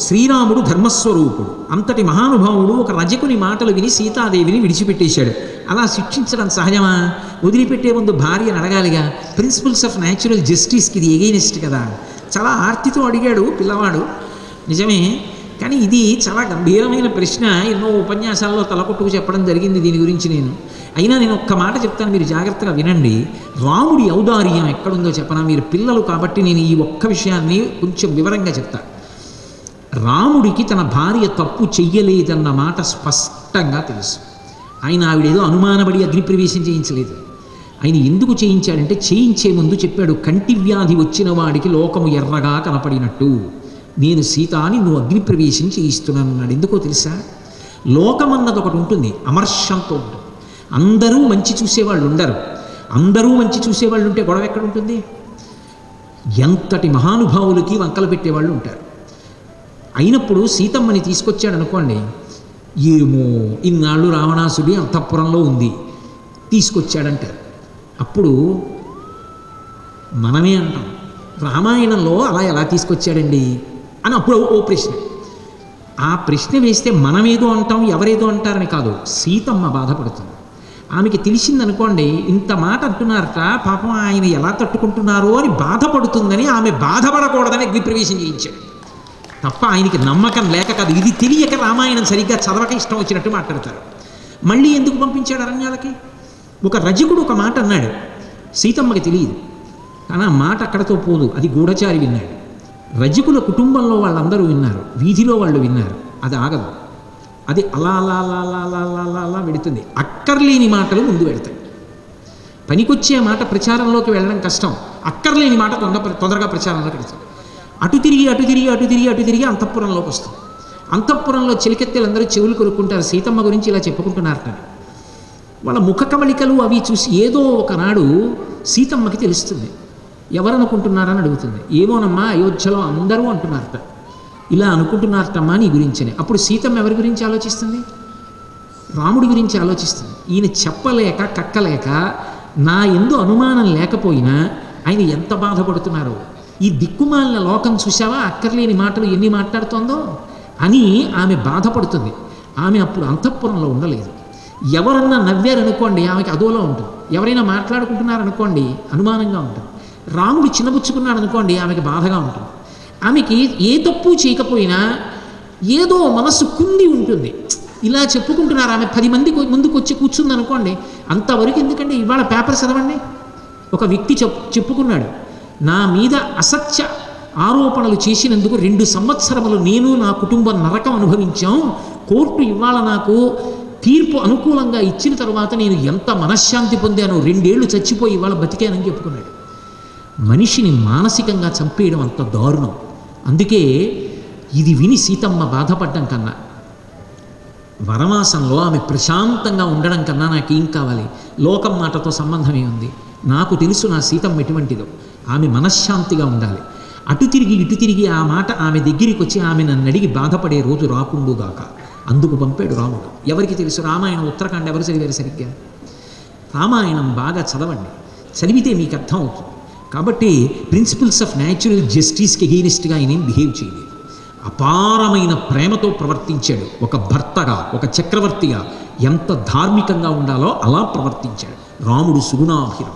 శ్రీరాముడు ధర్మస్వరూపుడు. అంతటి మహానుభావుడు ఒక రజకుని మాటలు విని సీతాదేవిని విడిచిపెట్టేశాడు. అలా శిక్షించడం సహజమా? వదిలిపెట్టే ముందు భార్యను అడగాలిగా ప్రిన్సిపల్స్ ఆఫ్ న్యాచురల్ జస్టిస్కి ఇది ఎగెయినిస్ట్ కదా? చాలా ఆర్తితో అడిగాడు పిల్లవాడు. నిజమే కానీ ఇది చాలా గంభీరమైన ప్రశ్న. ఎన్నో ఉపన్యాసాల్లో తలకొట్టుకు చెప్పడం జరిగింది దీని గురించి నేను. అయినా నేను ఒక్క మాట చెప్తాను మీరు జాగ్రత్తగా వినండి. రాముడి ఔదార్యం ఎక్కడుందో చెప్పనా? మీరు పిల్లలు కాబట్టి నేను ఈ ఒక్క విషయాన్ని కొంచెం వివరంగా చెప్తాను రాముడికి తన భార్య తప్పు చెయ్యలేదన్న మాట స్పష్టంగా తెలుసు. ఆయన ఆవిడేదో అనుమానపడి అగ్నిప్రవేశం చేయించలేదు. ఆయన ఎందుకు చేయించాడంటే చేయించే ముందు చెప్పాడు కంటి వ్యాధి వచ్చిన వాడికి లోకము ఎర్రగా కనపడినట్టు. నేను సీతాని నువ్వు అగ్నిప్రవేశం చేయిస్తున్నాను అన్నాడు. ఎందుకో తెలుసా? లోకమన్నది ఒకటి ఉంటుంది అమర్షంతో ఉంటుంది. అందరూ మంచి చూసేవాళ్ళు ఉండరు. అందరూ మంచి చూసేవాళ్ళు ఉంటే గొడవ ఎక్కడ ఉంటుంది? ఎంతటి మహానుభావులకి వంకలు పెట్టేవాళ్ళు ఉంటారు. అయినప్పుడు సీతమ్మని తీసుకొచ్చాడు అనుకోండి ఏమో ఇన్నాళ్ళు రావణాసుడి అంతఃపురంలో ఉంది తీసుకొచ్చాడంటారు. అప్పుడు మనమే అంటాం రామాయణంలో అలా ఎలా తీసుకొచ్చాడండి? అని అప్పుడు ఓ ప్రశ్న. ఆ ప్రశ్న వేస్తే మనమేదో అంటాం ఎవరేదో అంటారని కాదు సీతమ్మ బాధపడుతుంది. ఆమెకి తెలిసిందనుకోండి ఇంత మాట అంటున్నారట పాపం ఆయన ఎలా తట్టుకుంటున్నారో అని బాధపడుతుందని ఆమె బాధపడకూడదని అగ్నిప్రవేశం చేయించాడు. తప్ప ఆయనకి నమ్మకం లేక కాదు. ఇది తెలియక రామాయణం సరిగ్గా చదవక ఇష్టం వచ్చినట్టు మాట్లాడతారు. మళ్ళీ ఎందుకు పంపించాడు అరణ్యాలకి? ఒక రజకుడు ఒక మాట అన్నాడు. సీతమ్మకి తెలియదు. కానీ ఆ మాట అక్కడతో పోదు. అది గూఢచారి విన్నాడు. రజకుల కుటుంబంలో వాళ్ళందరూ విన్నారు. వీధిలో వాళ్ళు విన్నారు. అది ఆగదు. అది అలా అలా అలా అలా అలా అలా అలా అలా వెడుతుంది అక్కర్లేని మాటలు ముందు పెడతాయి పనికొచ్చే మాట ప్రచారంలోకి వెళ్ళడం కష్టం. అక్కర్లేని మాట తొందర తొందరగా ప్రచారంలోకి వెళ్తుంది అటు తిరిగి అటు తిరిగి అటు తిరిగి అటు తిరిగి అంతఃపురంలోకి వస్తుంది అంతఃపురంలో చిలికెత్తెలందరూ చెవులు కొనుక్కుంటారు. సీతమ్మ గురించి ఇలా చెప్పుకుంటున్నారట వాళ్ళ ముఖ కమళికలు అవి చూసి ఏదో ఒకనాడు సీతమ్మకి తెలుస్తుంది. ఎవరనుకుంటున్నారని అడుగుతుంది. ఏమోనమ్మా అయోధ్యలో అందరూ అంటున్నారట. ఇలా అనుకుంటున్నారటమ్మా నీ గురించని. అప్పుడు సీతమ్మ ఎవరి గురించి ఆలోచిస్తుంది? రాముడి గురించి ఆలోచిస్తుంది. ఈయన చెప్పలేక కక్కలేక నా ఎందు అనుమానం లేకపోయినా ఆయన ఎంత బాధపడుతున్నారో ఈ దిక్కుమాలిన లోకం చూసావా అక్కర్లేని మాటలు ఎన్ని మాట్లాడుతోందో? అని ఆమె బాధపడుతుంది. ఆమె అప్పుడు అంతఃపురంలో ఉండలేదు. ఎవరన్నా నవ్వారనుకోండి ఆమెకి అదోలో ఉంటుంది. ఎవరైనా మాట్లాడుకుంటున్నారనుకోండి అనుమానంగా ఉంటుంది. రాముడు చిన్నబుచ్చుకున్నాడు అనుకోండి ఆమెకి బాధగా ఉంటుంది. ఆమెకి ఏ తప్పు చేయకపోయినా ఏదో మనస్సు కుంది ఉంటుంది. ఇలా చెప్పుకుంటున్నారు ఆమె. పది మంది ముందుకు వచ్చి కూర్చుంది అనుకోండి అంతవరకు ఎందుకంటే ఇవాళ పేపర్ చదవండి? ఒక వ్యక్తి చెప్పు చెప్పుకున్నాడు. నా మీద అసత్య ఆరోపణలు చేసినందుకు రెండు సంవత్సరములు నేను నా కుటుంబం నరకం అనుభవించాం. కోర్టు ఇవాళ నాకు తీర్పు అనుకూలంగా ఇచ్చిన తర్వాత నేను ఎంత మనశ్శాంతి పొందానో రెండేళ్ళు చచ్చిపోయి ఇవాళ బతికానని చెప్పుకున్నాడు. మనిషిని మానసికంగా చంపేయడం అంత దారుణం. అందుకే ఇది విని సీతమ్మ బాధపడ్డం కన్నా వనవాసంలో ఆమె ప్రశాంతంగా ఉండడం కన్నా నాకేం కావాలి? లోకం మాటతో సంబంధమే ఉంది. నాకు తెలుసు నా సీతమ్మ ఎటువంటిదో. ఆమె మనశ్శాంతిగా ఉండాలి. అటు తిరిగి ఇటు తిరిగి ఆ మాట ఆమె దగ్గరికి వచ్చి ఆమె నన్ను అడిగి బాధపడే రోజు రాకుండుగాక అందుకు పంపాడు రాముడు. ఎవరికి తెలుసు? రామాయణం ఉత్తరాఖండ ఎవరు చదివారు సరిగ్గా? రామాయణం బాగా చదవండి. చదివితే మీకు అర్థం అవుతుంది. కాబట్టి ప్రిన్సిపల్స్ ఆఫ్ న్యాచురల్ జస్టిస్కి ఎగెయినిస్ట్గా ఆయన బిహేవ్ చేయలేదు. అపారమైన ప్రేమతో ప్రవర్తించాడు. ఒక భర్తగా ఒక చక్రవర్తిగా ఎంత ధార్మికంగా ఉండాలో అలా ప్రవర్తించాడు. రాముడు సుగుణాభిరం